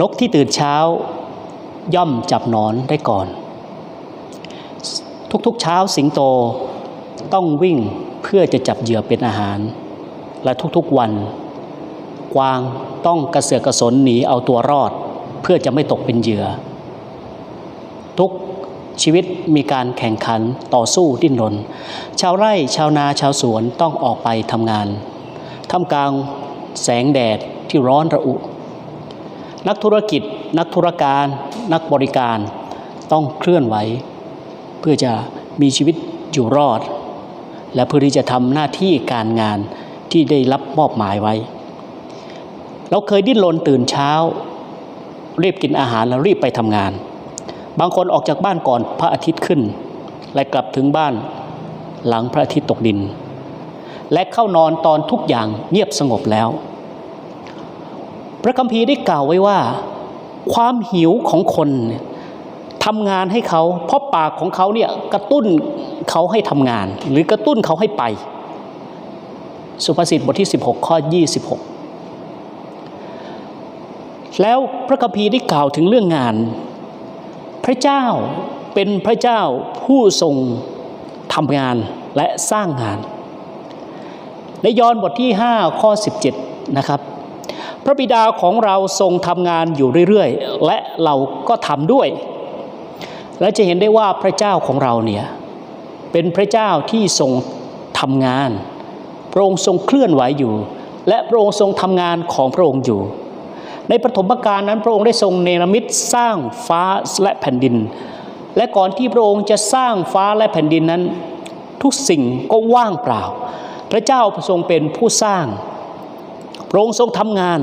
นกที่ตื่นเช้า ย่อมจับนอนได้ก่อน ทุกๆเช้าสิงโตต้องวิ่งเพื่อจะจับเหยื่อเป็นอาหาร และทุกๆวัน กวางต้องกระเสือกกระสนหนีเอาตัวรอด เพื่อจะไม่ตกเป็นเหยื่อ ทุกชีวิตมีการแข่งขันต่อสู้ดิ้นรน ชาวไร่ชาวนาชาวสวนต้องออกไปทำงานท่ามกลางแสงแดดที่ร้อนระอุ นักธุรกิจ นักธุรการ นักบริการต้องเคลื่อนไหว เพื่อจะมีชีวิตอยู่รอด และเพื่อที่จะทำหน้าที่การงานที่ได้รับมอบหมายไว้ เราเคยดิ้นรนตื่นเช้า รีบกินอาหารแล้วรีบไปทำงาน บางคนออกจากบ้านก่อนพระอาทิตย์ขึ้น และกลับถึงบ้านหลังพระอาทิตย์ตกดิน และเข้านอนตอนทุกอย่างเงียบสงบแล้ว พระคัมภีร์ได้กล่าวไว้ว่า ความหิวของคนทำงานให้เขาเพราะปากของเขาเนี่ยกระตุ้นเขาให้ทำงาน หรือกระตุ้นเขาให้ไป สุภาษิตบทที่ 16 ข้อ 26 แล้วพระคัมภีร์ได้กล่าวถึงเรื่องงาน พระเจ้าเป็นพระเจ้าผู้ทรงทำงานและสร้างงาน ในยอห์นบทที่ 5 ข้อ 17 นะครับ พระบิดาของเราทรงทำงานอยู่เรื่อยๆ และเราก็ทำด้วย และจะเห็นได้ว่าพระเจ้าของเราเนี่ยเป็นพระเจ้าที่ทรงทำงาน พระองค์ทรงเคลื่อนไหวอยู่ และพระองค์ทรงทำงานของพระองค์อยู่ ในปฐมกาลนั้นพระองค์ได้ทรงเนรมิตสร้างฟ้าและแผ่นดิน และก่อนที่พระองค์จะสร้างฟ้าและแผ่นดินนั้น ทุกสิ่งก็ว่างเปล่า พระเจ้าทรงเป็นผู้สร้าง พระองค์ทรงทำงาน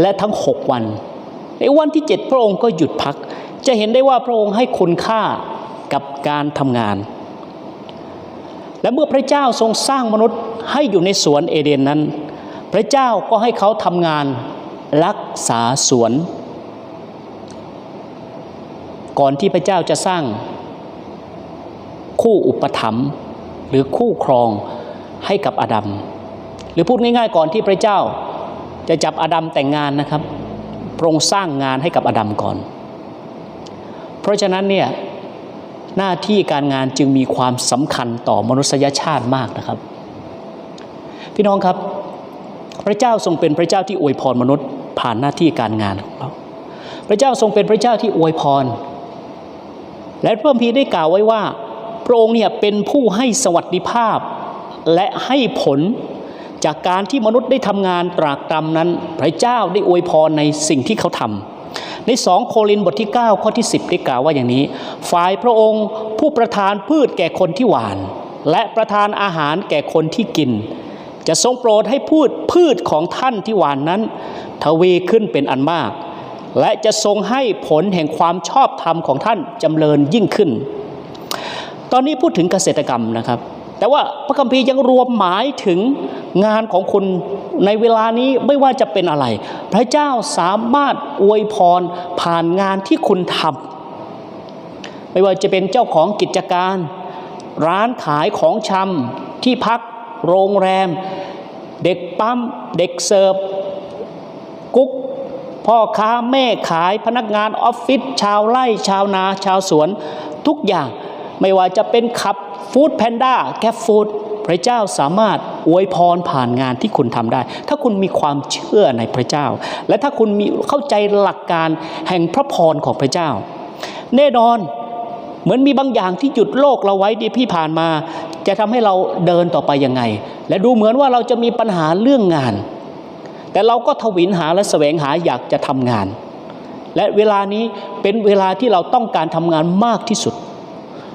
และทั้งหกวันในวันที่เจ็ดพระองค์ก็หยุดพัก จะเห็นได้ว่าพระองค์ให้คุณค่ากับการทำงาน และเมื่อพระเจ้าทรงสร้างมนุษย์ให้อยู่ในสวนเอเดนนั้น พระเจ้าก็ให้เขาทำงานรักษาสวน ก่อนที่พระเจ้าจะสร้าง คู่อุปถัมภ์หรือคู่ครองให้กับอาดัม หรือพูดง่ายๆก่อนที่พระเจ้า จะจับอาดัมแต่งงานนะครับพระองค์สร้างงานให้กับอาดัมก่อน เพราะฉะนั้นเนี่ยหน้าที่การงานจึงมีความสำคัญต่อมนุษยชาติมากนะครับ พี่น้องครับ พระเจ้าทรงเป็นพระเจ้าที่อวยพรมนุษย์ผ่านหน้าที่การงานของเรา พระเจ้าทรงเป็นพระเจ้าที่อวยพร และพระคัมภีร์ได้กล่าวไว้ว่า พระองค์เนี่ยเป็นผู้ให้สวัสดิภาพและให้ผล จากการที่มนุษย์ได้ทำงานตรากตรำนั้น พระเจ้าได้อวยพรในสิ่งที่เขาทำในสองโครินธ์บทที่ 9 ข้อที่ 10 ได้กล่าวว่าอย่างนี้ ฝ่ายพระองค์ผู้ประทานพืชแก่คนที่หวาน และประทานอาหารแก่คนที่กิน จะทรงโปรดให้พูดพืชของท่านที่หวานนั้น ทวีขึ้นเป็นอันมาก และจะทรงให้ผลแห่งความชอบธรรมของท่านจำเริญยิ่งขึ้น ตอนนี้พูดถึงเกษตรกรรมนะครับ แต่ว่าพระคัมภีร์ยังรวมหมายถึงงานของคุณในเวลานี้ไม่ว่าจะเป็นอะไร พระเจ้าสามารถอวยพรผ่านงานที่คุณทำไม่ว่าจะเป็นเจ้าของกิจการ ร้านขายของชำที่พัก โรงแรม เด็กปั๊ม เด็กเสิร์ฟกุ๊กพ่อค้าแม่ขายพนักงานออฟฟิศชาวไร่ชาวนาชาวสวน ทุกอย่าง ไม่ว่าจะเป็นขับฟู้ดแพนด้าแกฟฟู้ดพระเจ้าสามารถอวยพรผ่านงานที่คุณทำได้ ถ้าคุณมีความเชื่อในพระเจ้า และถ้าคุณมีเข้าใจหลักการแห่งพระพรของพระเจ้า แน่นอนเหมือนมีบางอย่างที่หยุดโลกเราไว้ดีพี่ผ่านมา จะทำให้เราเดินต่อไปยังไง และดูเหมือนว่าเราจะมีปัญหาเรื่องงาน แต่เราก็ทวินหาและแสวงหาอยากจะทำงาน และเวลานี้เป็นเวลาที่เราต้องการทำงานมากที่สุด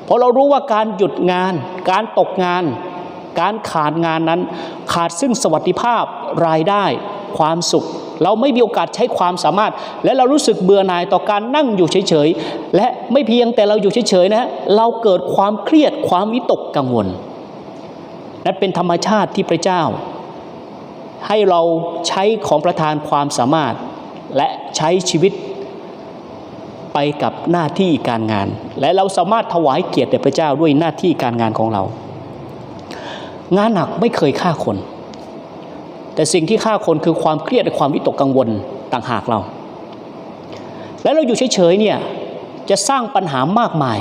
พราะเรารู้ว่าการหยุดงาน การตกงาน การขาดงานนั้น ขาดซึ่งสวัสดิภาพรายได้ ความสุข เราไม่มีโอกาสใช้ความสามารถ และเรารู้สึกเบื่อหน่ายต่อการนั่งอยู่เฉยๆ และไม่เพียงแต่เราอยู่เฉยๆนะเราเกิดความเครียดความวิตกกังวลนั่นเป็นธรรมชาติที่พระเจ้า ให้เราใช้ของประทานความสามารถ และใช้ชีวิต ไปกับหน้าที่การงาน และเราสามารถถวายเกียรติแด่พระเจ้าด้วยหน้าที่การงานของเรา งานหนักไม่เคยฆ่าคน แต่สิ่งที่ฆ่าคนคือความเครียดและความวิตกกังวลต่างหากเรา แล้วเราอยู่เฉยๆเนี่ยจะสร้างปัญหามากมาย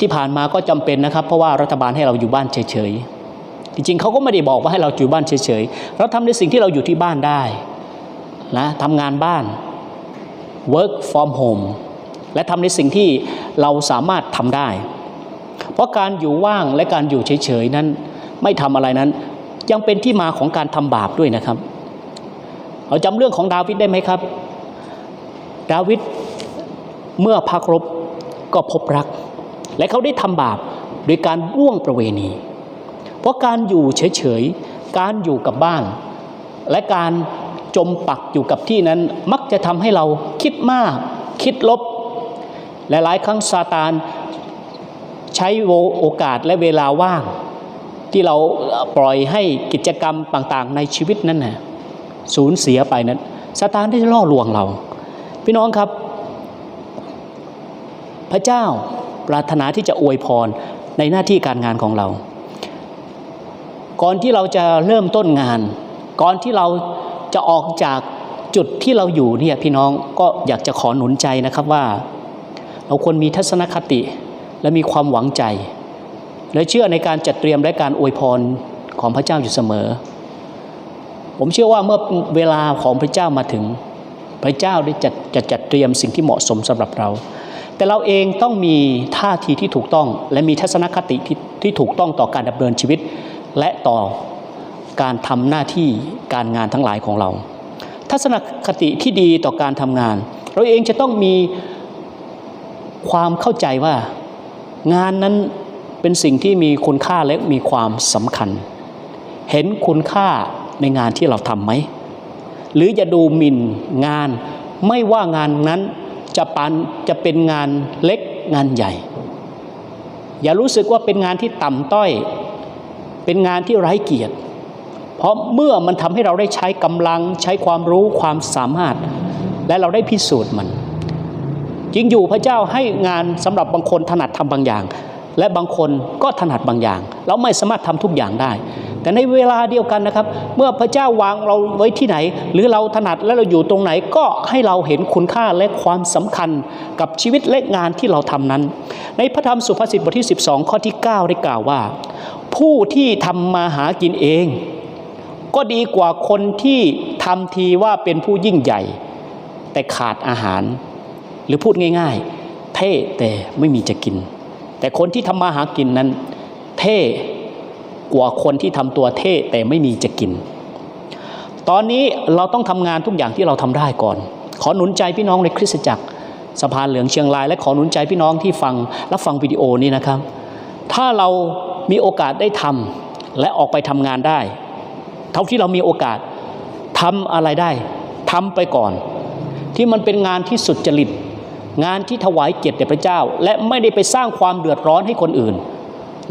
ที่ผ่านมาก็จำเป็นนะครับ เพราะว่ารัฐบาลให้เราอยู่บ้านเฉยๆจริงๆเขาก็ไม่ได้บอกว่าให้เราอยู่บ้านเฉยๆเราทำในสิ่งที่เราอยู่ที่บ้านได้นะทำงานบ้าน work from home และทำในสิ่งที่เราสามารถทำได้ เพราะการอยู่ว่างและการอยู่เฉยๆนั้น ไม่ทำอะไรนั้น ยังเป็นที่มาของการทำบาปด้วยนะครับ เราจำเรื่องของดาวิดได้ไหมครับ ดาวิดเมื่อพักรบก็พบรัก และเขาได้ทำบาปโดยการร่วงประเวณี เพราะการอยู่เฉยๆ การอยู่กับบ้าน และการจมปักอยู่กับที่นั้นมักจะทำให้เรา คิดมาก คิดลบและหลายครั้งซาตานใช้โอกาสและเวลาว่าง ที่เราปล่อยให้กิจกรรมต่างๆ ในชีวิตนั้นนะสูญเสียไปนั้นซาตานได้ล่อลวงเรา พี่น้องครับ พระเจ้าปรารถนาที่จะอวยพรในหน้าที่การงานของเรา ก่อนที่เราจะเริ่มต้นงาน ก่อนที่เราจะออกจาก จุดที่เราอยู่เนี่ยพี่น้องก็อยากจะขอหนุนใจนะครับว่า เราควรมีทัศนคติและมีความหวังใจ และเชื่อในการจัดเตรียมและการอวยพรของพระเจ้าอยู่เสมอ ผมเชื่อว่าเมื่อเวลาของพระเจ้ามาถึง พระเจ้าได้จัดจะจัดเตรียมสิ่งที่เหมาะสมสำหรับเรา แต่เราเองต้องมีท่าทีที่ถูกต้อง และมีทัศนคติที่ที่ถูกต้องต่อการดำเนินชีวิต และต่อการทำหน้าที่การงานทั้งหลายของเรา ทัศนคติที่ดีต่อการทำงาน เราเองจะต้องมีความเข้าใจว่า งานนั้นเป็นสิ่งที่มีคุณค่าและมีความสำคัญ เห็นคุณค่าในงานที่เราทำไหม หรือจะดูหมิ่นงาน ไม่ว่างานนั้นจะปันจะเป็นงานเล็กงานใหญ่ อย่ารู้สึกว่าเป็นงานที่ต่ำต้อย เป็นงานที่ไร้เกียรติ ราะเมื่อมันทำให้เราได้ใช้กำลังใช้ความรู้ความสามารถ และเราได้พิสูจน์มันจริงอยู่พระเจ้าให้งานสำหรับบางคนถนัดทำบางอย่าง และบางคนก็ถนัดบางอย่าง เราไม่สามารถทำทุกอย่างได้ แต่ในเวลาเดียวกันนะครับ เมื่อพระเจ้าวางเราไว้ที่ไหน หรือเราถนัดและเราอยู่ตรงไหนก็ให้เราเห็นคุณค่าและความสำคัญกับชีวิตและงานที่เราทำนั้น ในพระธรรมสุภาษิตบทที่ 12 ข้อที่ 9 ได้กล่าวว่า ผู้ที่ทำมาหากินเอง ก็ดีกว่าคนที่ทำทีว่าเป็นผู้ยิ่งใหญ่ แต่ขาดอาหาร หรือพูดง่ายๆ เท่แต่ไม่มีจะกิน แต่คนที่ทำมาหากินนั้น เท่กว่าคนที่ทำตัวเท่แต่ไม่มีจะกิน ตอนนี้เราต้องทำงานทุกอย่างที่เราทำได้ก่อน ขอหนุนใจพี่น้องในคริสตจักรสะพานเหลืองเชียงราย และขอหนุนใจพี่น้องที่ฟังรับฟังวิดีโอนี้นะครับ ถ้าเรามีโอกาสได้ทำและออกไปทำงานได้ เท่าที่เรามีโอกาสทำอะไรได้ทำไปก่อน ที่มันเป็นงานที่สุดจริต งานที่ถวายเกียรติแด่พระเจ้า และไม่ได้ไปสร้างความเดือดร้อนให้คนอื่น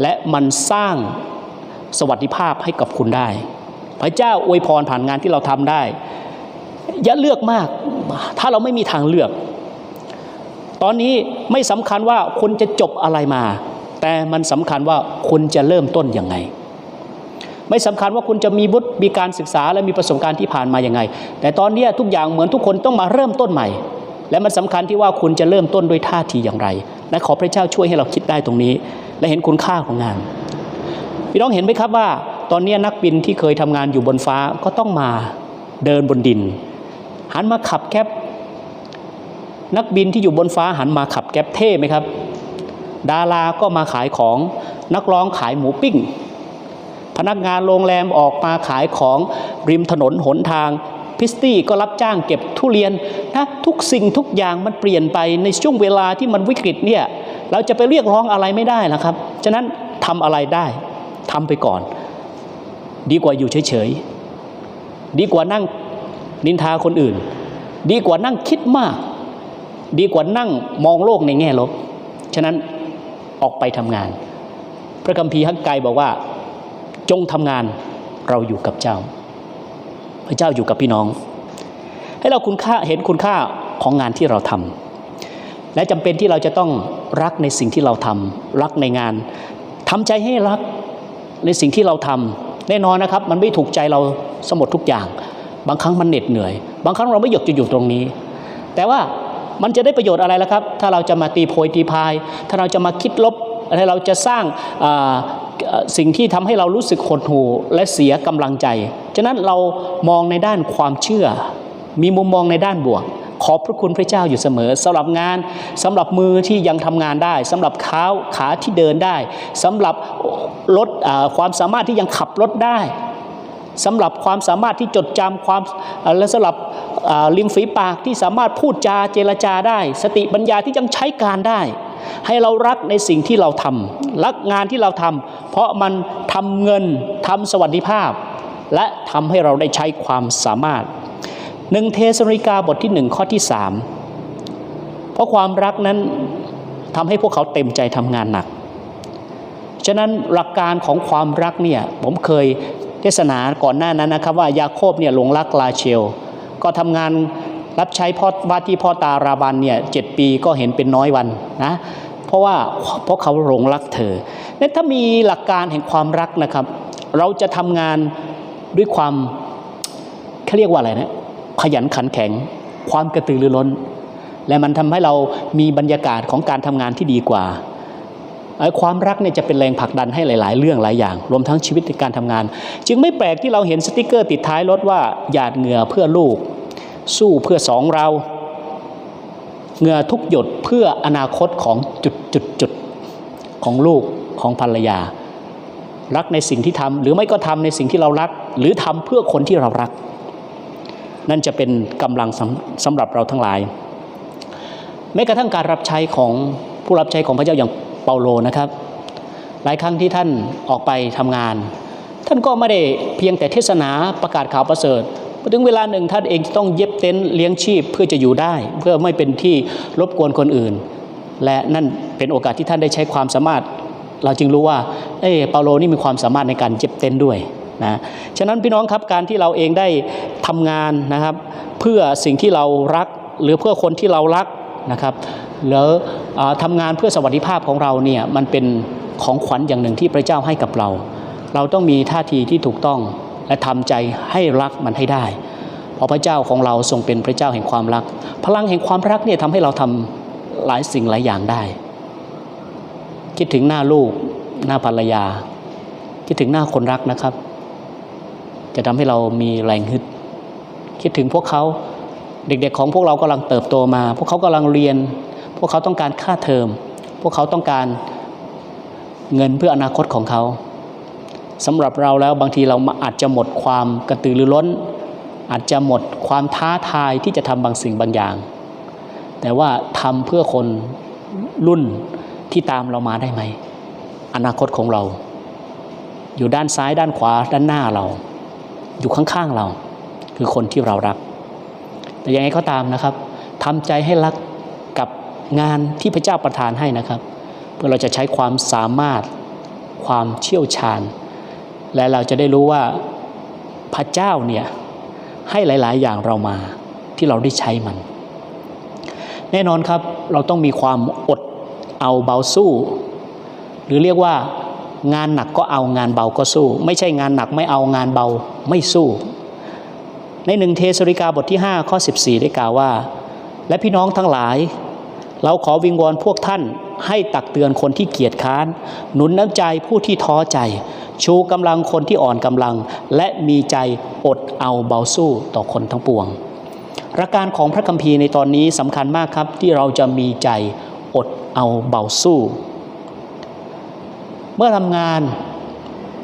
และมันสร้างสวัสดิภาพให้กับคุณได้ พระเจ้าอวยพรผ่านงานที่เราทำได้ อย่าเลือกมาก ถ้าเราไม่มีทางเลือก ตอนนี้ไม่สำคัญว่าคุณจะจบอะไรมา แต่มันสำคัญว่าคุณจะเริ่มต้นยังไง ไม่สำคัญว่าคุณจะมีบุตรมีการศึกษาและมีประสบการณ์ที่ผ่านมาอย่างไง แต่ตอนนี้ทุกอย่างเหมือนทุกคนต้องมาเริ่มต้นใหม่ และมันสำคัญที่ว่าคุณจะเริ่มต้นด้วยท่าทีอย่างไรและขอพระเจ้าช่วยให้เราคิดได้ตรงนี้ และเห็นคุณค่าของงานพี่น้องเห็นไหมครับว่า ตอนนี้นักบินที่เคยทำงานอยู่บนฟ้าก็ต้องมาเดินบนดิน หันมาขับแคปนักบินที่อยู่บนฟ้าหันมาขับแก๊ปเท่ไหมครับ ดาราก็มาขายของนักร้องขายหมูปิ้ง พนักงานโรงแรมออกมาขายของริมถนนหนทาง พิสตี้ก็รับจ้างเก็บทุเรียนนะทุกสิ่งทุกอย่างมันเปลี่ยนไปในช่วงเวลาที่มันวิกฤตเนี่ยเราจะไปเรียกร้องอะไรไม่ได้ล้วครับ ฉะนั้นทำอะไรได้ทำไปก่อน ดีกว่าอยู่เฉยๆ ดีกว่านั่งนินทาคนอื่น ดีกว่านั่งคิดมาก ดีกว่านั่งมองโลกในแง่ลบ ฉะนั้นออกไปทำงาน พระคัมภีร์ฮักไกบอกว่า จงทำงานเราอยู่กับเจ้า พระเจ้าอยู่กับพี่น้อง ให้เราคุณค่าเห็นคุณค่าของงานที่เราทำและจำเป็นที่เราจะต้องรักในสิ่งที่เราทำรักในงานทำใจให้รักในสิ่งที่เราทำแน่นอนนะครับ มันไม่ถูกใจเราสมดทุกอย่าง บางครั้งมันเหน็ดเหนื่อย บางครั้งเราไม่อยากจะอยู่ตรงนี้ แต่ว่ามันจะได้ประโยชน์อะไรล่ะครับ ถ้าเราจะมาตีโพยตีพาย ถ้าเราจะมาคิดลบถ้าเราจะสร้าง สิ่งที่ทำให้เรารู้สึกหดหู่และเสียกำลังใจ ฉะนั้นเรามองในด้านความเชื่อ มีมุมมองในด้านบวก ขอบพระคุณพระเจ้าอยู่เสมอสำหรับงานสำหรับมือที่ยังทำงานได้สำหรับเท้าขาที่เดินได้สำหรับรถความสามารถที่ยังขับรถได้สำหรับความสามารถที่จดจำความและสำหรับริมฝีปากที่สามารถพูดจาเจรจาได้ สติปัญญาที่ยังใช้การได้ ให้เรารักในสิ่งที่เราทำรักงานที่เราทำเพราะมันทำเงินทำสวัสดิภาพ และทำให้เราได้ใช้ความสามารถหนึ่งเทสริกาบทที่หนึ่งข้อที่สามเพราะความรักนั้นทำให้พวกเขาเต็มใจทำงานหนัก ฉะนั้นหลักการของความรักเนี่ยผมเคยเทศนาก่อนหน้านั้นนะครับว่ายาโคบเนี่ยหลงรักลาเชล ก็ทำงาน รับใช้พ่อว่าที่พ่อตาราบันเนี่ยเจ็ดปีก็เห็นเป็นน้อยวันนะเพราะว่าเพราะเขาหลงรักเธอเนี่ยถ้ามีหลักการแห่งความรักนะครับ เราจะทำงานด้วยความเขาเรียกว่าอะไรนะขยันขันแข็ง ความกระตือรือร้น และมันทำให้เรามีบรรยากาศของการทำงานที่ดีกว่าความรักเนี่ยจะเป็นแรงผลักดันให้หลาย ๆ เรื่องหลายอย่าง รวมทั้งชีวิตในการทำงาน จึงไม่แปลกที่เราเห็นสติกเกอร์ติดท้ายรถว่าหยาดเหงื่อเพื่อลูก สู้เพื่อสองเราเหงื่อทุกหยดเพื่ออนาคตของจุดจุดจุดของลูกของภรรยา รักในสิ่งที่ทำหรือไม่ก็ทำในสิ่งที่เรารัก หรือทำเพื่อคนที่เรารัก นั่นจะเป็นกำลังสำสำหรับเราทั้งหลาย แม้กระทั่งการรับใช้ของผู้รับใช้ของพระเจ้าอย่างเปาโลนะครับ หลายครั้งที่ท่านออกไปทำงาน ท่านก็ไม่ได้เพียงแต่เทศนาประกาศข่าวประเสริฐ อถึงเวลาหนึ่งท่านเองจะต้องเย็บเต็นท์เลี้ยงชีพเพื่อจะอยู่ได้ เพื่อไม่เป็นที่รบกวนคนอื่น และนั่นเป็นโอกาสที่ท่านได้ใช้ความสามารถ เราจึงรู้ว่าเอ้เปาโลนี่มีความสามารถในการเย็บเต็นท์ด้วยนะฉะนั้นพี่น้องครับการที่เราเองได้ทำงานนะครับ เพื่อสิ่งที่เรารักหรือเพื่อคนที่เรารักนะครับหรืออทำงานเพื่อสวัสดิภาพของเราเนี่ยมันเป็นของขวัญอย่างหนึ่งที่พระเจ้าให้กับเรา เราต้องมีท่าทีที่ถูกต้อง และทำใจให้รักมันให้ได้ เพราะพระเจ้าของเราทรงเป็นพระเจ้าแห่งความรัก พลังแห่งความรักเนี่ยทำให้เราทำหลายสิ่งหลายอย่างได้ คิดถึงหน้าลูกหน้าภรรยา คิดถึงหน้าคนรักนะครับ จะทำให้เรามีแรงฮึด คิดถึงพวกเขาเด็กๆของพวกเรากำลังเติบโตมา พวกเขากำลังเรียน พวกเขาต้องการค่าเทอม พวกเขาต้องการเงินเพื่ออนาคตของเขา สำหรับเราแล้วบางทีเราอาจจะหมดความกระตือรือร้น อาจจะหมดความท้าทายที่จะทำบางสิ่งบางอย่าง แต่ว่าทำเพื่อคนรุ่นที่ตามเรามาได้ไหม อนาคตของเรา อยู่ด้านซ้ายด้านขวาด้านหน้าเรา อยู่ข้างๆเรา คือคนที่เรารัก แต่ยังไงก็ตามนะครับทำใจให้รักกับงานที่พระเจ้าประทานให้นะครับ เพื่อเราจะใช้ความสามารถความเชี่ยวชาญ และเราจะได้รู้ว่าพระเจ้าเนี่ยให้หลาย ๆ อย่างเรามาที่เราได้ใช้มัน แน่นอนครับเราต้องมีความอดเอาเบาสู้ หรือเรียกว่างานหนักก็เอางานเบาก็สู้ ไม่ใช่งานหนักไม่เอางานเบาไม่สู้ ในหนึ่งเทสริกาบทที่ 5 ข้อ 14 ได้กล่าวว่า และพี่น้องทั้งหลาย เราขอวิงวอนพวกท่านให้ตักเตือนคนที่เกียจค้าน หนุนน้ำใจผู้ที่ท้อใจ ชูกำลังคนที่อ่อนกำลัง และมีใจอดเอาเบาสู้ต่อคนทั้งปวงหลักการของพระคัมภีร์ในตอนนี้สำคัญมากครับที่เราจะมีใจอดเอาเบาสู้ เมื่อทำงาน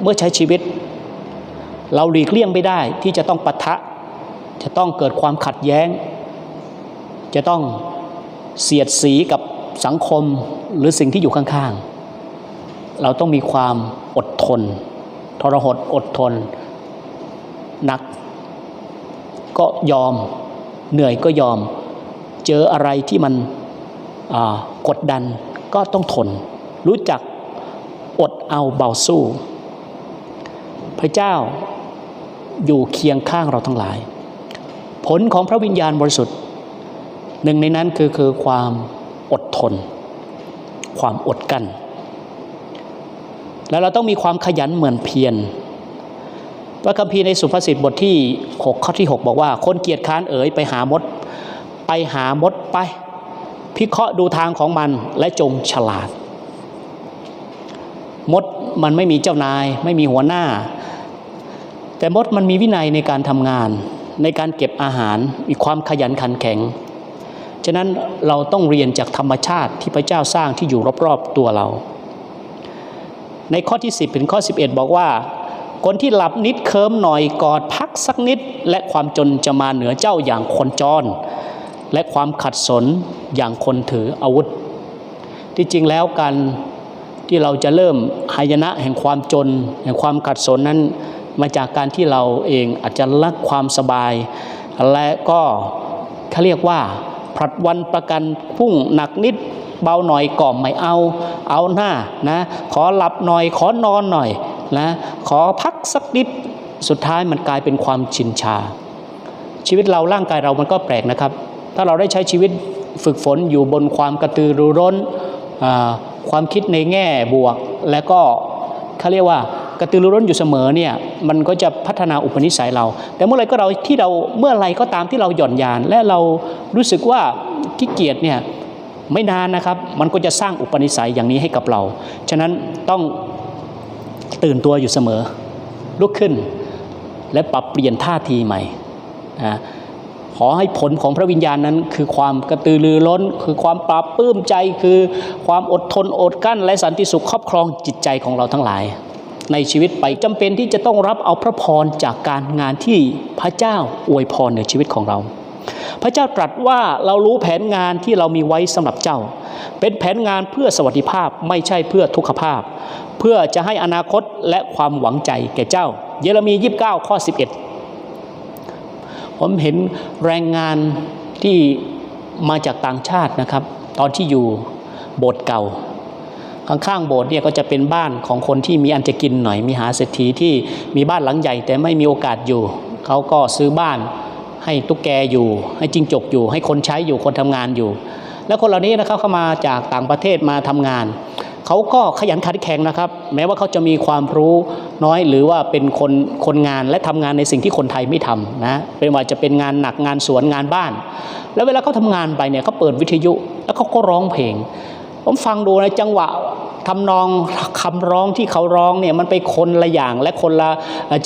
เมื่อใช้ชีวิต เราหลีกเลี่ยงไม่ได้ที่จะต้องปะทะ จะต้องเกิดความขัดแย้ง จะต้องเสียดสีกับสังคมหรือสิ่งที่อยู่ข้างๆ เราต้องมีความ อดทน ทรหดอดทนหนัก ก็ยอม เหนื่อยก็ยอม เจออะไรที่มันกดดันก็ต้องทน รู้จักอดเอาเบาสู้ พระเจ้าอยู่เคียงข้างเราทั้งหลาย ผลของพระวิญญาณบริสุทธิ์ หนึ่งในนั้นคือคือความอดทน ความอดกลั้น แล้วเราต้องมีความขยันเหมือนเพียรพระคัมภีร์ในสุภาษิตบทที่ 6 ข้อที่ 6 บอกว่า คนเกียจค้านเอ๋ยไปหามด ไปหามดไป พิเคราะห์ดูทางของมันและจงฉลาด มดมันไม่มีเจ้านาย ไม่มีหัวหน้า แต่มดมันมีวินัยในการทำงาน ในการเก็บอาหารมีความขยันขันแข็ง ฉะนั้นเราต้องเรียนจากธรรมชาติที่พระเจ้าสร้างที่อยู่รอบๆตัวเรา ในข้อที่ 10 ถึงข้อ 11 บอกว่า คนที่หลับนิดเคิมหน่อยกอดพักสักนิด และความจนจะมาเหนือเจ้าอย่างคนจร และความขัดสนอย่างคนถืออาวุธ ที่จริงแล้วการที่เราจะเริ่มหายนะแห่งความจน แห่งความขัดสนนั้น มาจากการที่เราเองอาจจะรักความสบาย และก็เขาเรียกว่าผลัดวันประกันพุ่งหนักนิด เบาหน่อยก่อไม่เอา เอาหน้านะ ขอหลับหน่อย ขอนอนหน่อยนะ ขอพักสักนิด สุดท้ายมันกลายเป็นความชินชา ชีวิตเราร่างกายเรามันก็แปลกนะครับ ถ้าเราได้ใช้ชีวิตฝึกฝนอยู่บนความกระตือรือร้น ความคิดในแง่บวก และก็เขาเรียกว่ากระตือรือร้นอยู่เสมอเนี่ยมันก็จะพัฒนาอุปนิสัยเรา แต่เมื่อไรก็เราที่เราเมื่อไรก็ตามที่เราหย่อนยาน และเรารู้สึกว่าขี้เกียจเนี่ย ไม่นานนะครับ มันก็จะสร้างอุปนิสัยอย่างนี้ให้กับเรา ฉะนั้นต้องตื่นตัวอยู่เสมอ ลุกขึ้นและปรับเปลี่ยนท่าทีใหม่นะขอให้ผลของพระวิญญาณนั้น คือความกระตือรือร้น คือความปราบปลื้มใจ คือความอดทนอดกั้น และสันติสุขครอบครองจิตใจของเราทั้งหลาย ในชีวิตไปจำเป็นที่จะต้องรับเอาพระพรจากการงานที่พระเจ้าอวยพรในชีวิตของเรา พระเจ้าตรัสว่าเรารู้แผนงานที่เรามีไว้สำหรับเจ้า เป็นแผนงานเพื่อสวัสดิภาพไม่ใช่เพื่อทุกขภาพ เพื่อจะให้อนาคตและความหวังใจแก่เจ้า เยเรมี29ข้อ11ผมเห็นแรงงานที่มาจากต่างชาตินะครับ ตอนที่อยู่โบสถ์เก่า ข้างๆโบสถ์เนี่ยก็จะเป็นบ้านของคนที่มีอันจะกินหน่อยมีหาเศรษฐีที่มีบ้านหลังใหญ่แต่ไม่มีโอกาสอยู่ เขาก็ซื้อบ้าน ให้ตุ๊กแกอยู่ ให้จิงจกอยู่ ให้คนใช้อยู่คนทำงานอยู่ แล้วคนเหล่านี้นะครับเข้ามาจากต่างประเทศมาทำงานเขาก็ขยันขันแข็งนะครับ แม้ว่าเขาจะมีความรู้น้อยหรือว่าเป็นคนคนงานและทำงานในสิ่งที่คนไทยไม่ทำนะเป็นว่าจะเป็นงานหนักงานสวนงานบ้าน แล้วเวลาเขาทำงานไปเนี่ยเขาเปิดวิทยุ แล้วเขาก็ร้องเพลง ผมฟังดูในจังหวะทำนองคำร้องที่เขาร้องเนี่ยมันไปคนละอย่างและคนละ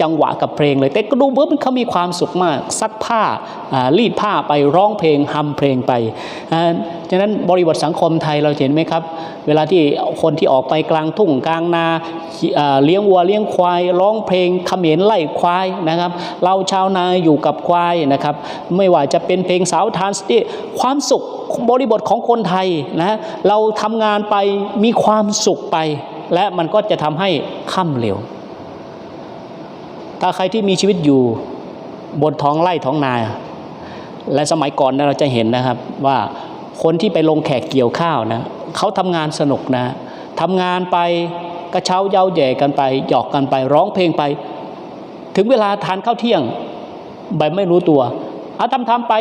จังหวะกับเพลงเลย แต่ก็ดูเบิร์มันเขามีความสุขมากซักผ้ารีดผ้าไปร้องเพลงฮัมเพลงไปฉะนั้นบริบทสังคมไทยเราเห็นไหมครับ เวลาที่คนที่ออกไปกลางทุ่งกลางนาเลี้ยงวัวเลี้ยงควาย ร้องเพลงเขมรไล่ควายนะครับ เราชาวนาอยู่กับควายนะครับ ไม่ว่าจะเป็นเพลงสาวทานสติความสุขบริบทของคนไทยนะเราทำงานไปมีความสุขไป และมันก็จะทำให้ค่ำเร็ว ถ้าใครที่มีชีวิตอยู่บนท้องไร่ท้องนา และสมัยก่อนนะเราจะเห็นนะครับว่าคนที่ไปลงแขกเกี่ยวข้าวนะเขาทำงานสนุกนะทำงานไปกระเช้าเย้าแย่กันไปหยอกกันไปร้องเพลงไป ถึงเวลาทานข้าวเที่ยงแบบไม่รู้ตัวเอาทำทำไป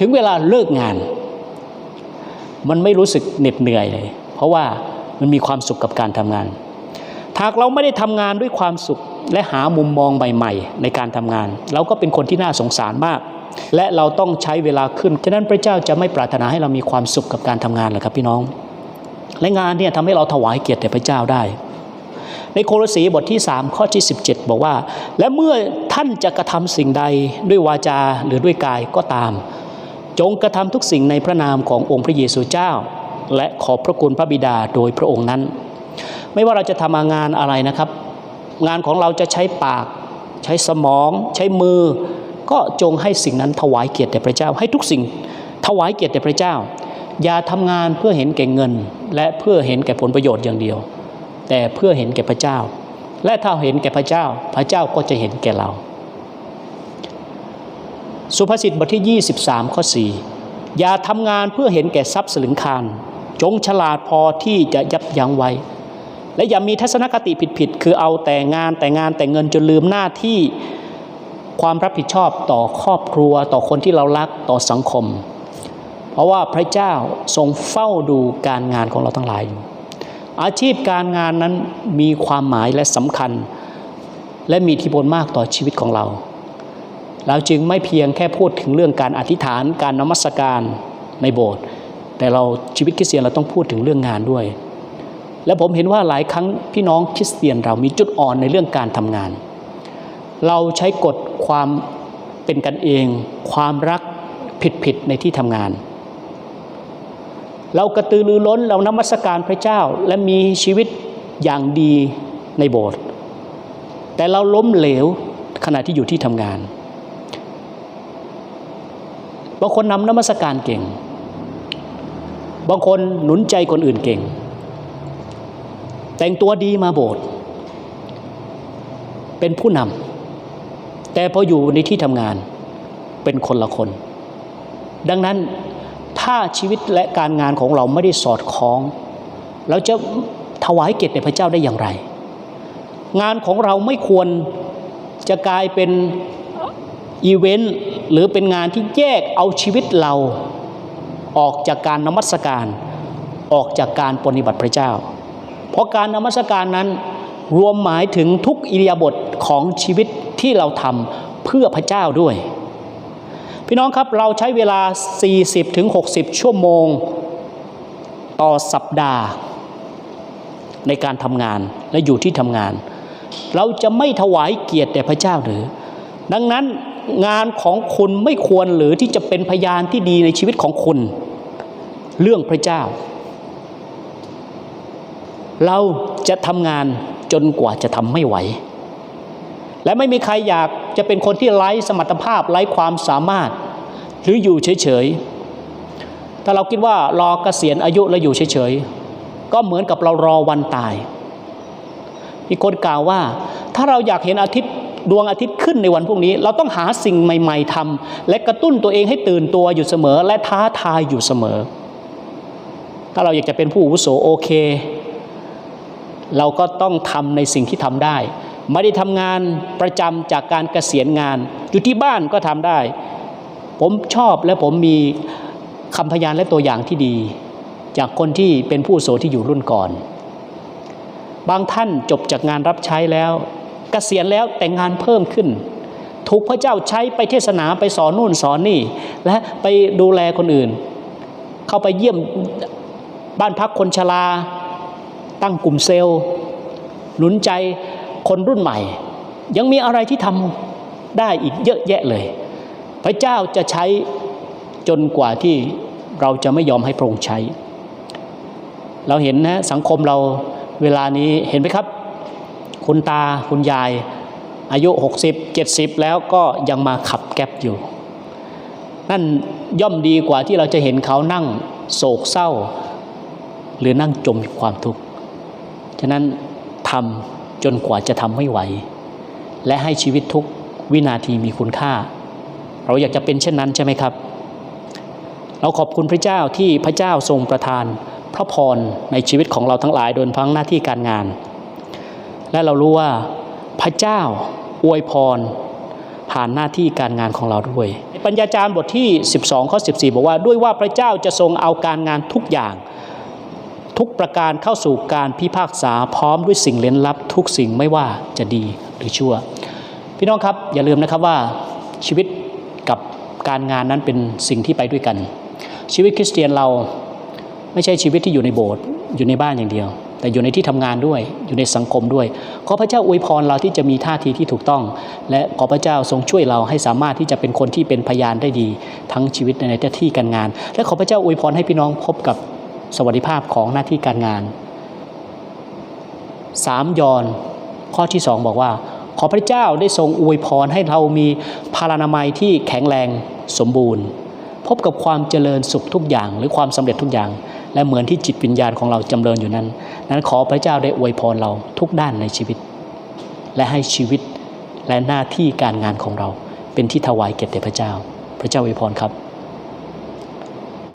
ถึงเวลาเลิกงาน มันไม่รู้สึกเหน็ดเหนื่อยเลย เพราะว่า มันมีความสุขกับการทำงานหากเราไม่ได้ทำงานด้วยความสุขและหามุมมองใหม่ ๆ ในการทำงาน เราก็เป็นคนที่น่าสงสารมาก และเราต้องใช้เวลาขึ้นฉะนั้นพระเจ้าจะไม่ปรารถนาให้เรามีความสุขกับการทำงานเลยครับพี่น้อง และงานเนี่ยทำให้เราถวายเกียรติแด่พระเจ้าได้ ในโครสีบทที่ 3 ข้อที่ 17 บอกว่า และเมื่อท่านจะกระทำสิ่งใดด้วยวาจาหรือด้วยกายก็ตาม จงกระทำทุกสิ่งในพระนามขององค์พระเยซูเจ้า และขอบพระคุณพระบิดาโดยพระองค์นั้น ไม่ว่าเราจะทำงานอะไรนะครับ งานของเราจะใช้ปาก ใช้สมอง ใช้มือ ก็จงให้สิ่งนั้นถวายเกียรติแด่พระเจ้า ให้ทุกสิ่งถวายเกียรติแด่พระเจ้า อย่าทำงานเพื่อเห็นแก่เงิน และเพื่อเห็นแก่ผลประโยชน์อย่างเดียว แต่เพื่อเห็นแก่พระเจ้า และถ้าเห็นแก่พระเจ้า พระเจ้าก็จะเห็นแก่เราสุภาษิตบทที่ 23 ข้อ 4 อย่าทำงานเพื่อเห็นแก่ทรัพย์สลึงคาร จงฉลาดพอที่จะยับยั้งไว้ และอย่ามีทัศนคติผิดๆ คือเอาแต่งานแต่งานแต่เงินจนลืมหน้าที่ความรับผิดชอบต่อครอบครัว ต่อคนที่เรารักต่อสังคม เพราะว่าพระเจ้าทรงเฝ้าดูการงานของเราทั้งหลายอยู่อาชีพการงานนั้นมีความหมายและสำคัญ และมีทิพลมากต่อชีวิตของเรา เราจึงไม่เพียงแค่พูดถึงเรื่องการอธิษฐานการนมัสการในโบสถ์ แต่เราชีวิตคริสเตียนเราต้องพูดถึงเรื่องงานด้วย และผมเห็นว่าหลายครั้งพี่น้องคริสเตียนเรามีจุดอ่อนในเรื่องการทำงาน เราใช้กฎความเป็นกันเอง ความรักผิดๆในที่ทำงาน เรากระตือรือร้นเรานมัสการพระเจ้าและมีชีวิตอย่างดีในโบสถ์แต่เราล้มเหลวขณะที่อยู่ที่ทำงานบางคนนำนมัสการเก่ง บางคนหนุนใจคนอื่นเก่ง แต่งตัวดีมาโบสถ์เป็นผู้นำแต่พออยู่ในที่ทำงานเป็นคนละคน ดังนั้นถ้าชีวิตและการงานของเราไม่ได้สอดคล้อง เราจะถวายเกียรติแด่พระเจ้าได้อย่างไร งานของเราไม่ควรจะกลายเป็นอีเวนต์หรือเป็นงานที่แยกเอาชีวิตเรา ออกจากการนมัสการออกจากการปฏิบัติพระเจ้า เพราะการนมัสการนั้นรวมหมายถึงทุกอิริยาบถของชีวิตที่เราทำเพื่อพระเจ้าด้วย พี่น้องครับเราใช้เวลา 40ถึง60 ชั่วโมง ต่อสัปดาห์ ในการทำงานและอยู่ที่ทำงาน เราจะไม่ถวายเกียรติแด่พระเจ้าหรือ ดังนั้น งานของคุณไม่ควรหรือที่จะเป็นพยานที่ดีในชีวิตของคุณ เรื่องพระเจ้า เราจะทำงานจนกว่าจะทำไม่ไหว และไม่มีใครอยากจะเป็นคนที่ไร้สมรรถภาพไร้ความสามารถ หรืออยู่เฉยๆถ้าเราคิดว่ารอเกษียณอายุแล้วอยู่เฉยๆก็เหมือนกับเรารอวันตาย มีคนกล่าวว่า ถ้าเราอยากเห็นอาทิตย์ ดวงอาทิตย์ขึ้นในวันพรุ่งนี้ เราต้องหาสิ่งใหม่ ๆทำและกระตุ้นตัวเองให้ตื่นตัวอยู่เสมอ และท้าทายอยู่เสมอ ถ้าเราอยากจะเป็นผู้อุโสโอเค เราก็ต้องทำในสิ่งที่ทำได้ ไม่ได้ทำงานประจำจากการเกษียณงาน อยู่ที่บ้านก็ทำได้ ผมชอบและผมมีคำพยานและตัวอย่างที่ดี จากคนที่เป็นผู้อาวุโสที่อยู่รุ่นก่อน บางท่านจบจากงานรับใช้แล้ว กเกษียณแล้วแต่งงานเพิ่มขึ้น ถูกพระเจ้าใช้ไปเทศนาไปสอนนู่นสอนนี่ และไปดูแลคนอื่น เข้าไปเยี่ยมบ้านพักคนชรา ตั้งกลุ่มเซลล์หนุนใจคนรุ่นใหม่ ยังมีอะไรที่ทำได้อีกเยอะแยะเลย พระเจ้าจะใช้จนกว่าที่เราจะไม่ยอมให้พระองค์ใช้ เราเห็นนะสังคมเราเวลานี้เห็นไหมครับ คุณตาคุณยายอายุ 60 70 แล้วก็ยังมาขับแก๊บอยู่ นั่นย่อมดีกว่าที่เราจะเห็นเขานั่งโศกเศร้า หรือนั่งจมความทุกข์ ฉะนั้นทำจนกว่าจะทำไม่ไหว และให้ชีวิตทุกวินาทีมีคุณค่า เราอยากจะเป็นเช่นนั้นใช่ไหมครับ เราขอบคุณพระเจ้าที่พระเจ้าทรงประทานพระพรในชีวิตของเราทั้งหลายโดยพังหน้าที่การงาน และเรารู้ว่าพระเจ้าอวยพร ผ่านหน้าที่การงานของเราด้วย ปัญญาจารย์บทที่ 12 ข้อ 14 บอกว่าด้วยว่าพระเจ้าจะทรงเอาการงานทุกอย่าง ทุกประการเข้าสู่การพิพากษาพร้อมด้วยสิ่งเล้นลับ ทุกสิ่งไม่ว่าจะดีหรือชั่ว พี่น้องครับอย่าลืมนะครับว่าชีวิตกับการงานนั้นเป็นสิ่งที่ไปด้วยกัน ชีวิตคริสเตียนเราไม่ใช่ชีวิตที่อยู่ในโบสถ์อยู่ในบ้านอย่างเดียว แต่อยู่ในที่ทำงานด้วย อยู่ในสังคมด้วย ขอพระเจ้าอวยพรเราที่จะมีท่าทีที่ถูกต้อง และขอพระเจ้าทรงช่วยเราให้สามารถที่จะเป็นคนที่เป็นพยานได้ดี ทั้งชีวิตในหน้าที่การงาน และขอพระเจ้าอวยพรให้พี่น้องพบกับสวัสดิภาพของหน้าที่การงานสามยอนข้อที่สองบอกว่า ขอพระเจ้าได้ทรงอวยพรให้เรามีพารานามัยที่แข็งแรงสมบูรณ์ พบกับความเจริญสุขทุกอย่าง หรือความสำเร็จทุกอย่าง และเหมือนที่จิตวิญญาณของเราจำเริญอยู่นั้น นั้นขอพระเจ้าได้อวยพรเราทุกด้านในชีวิต และให้ชีวิตและหน้าที่การงานของเรา เป็นที่ถวายเกียรติพระเจ้า พระเจ้าอวยพรครับ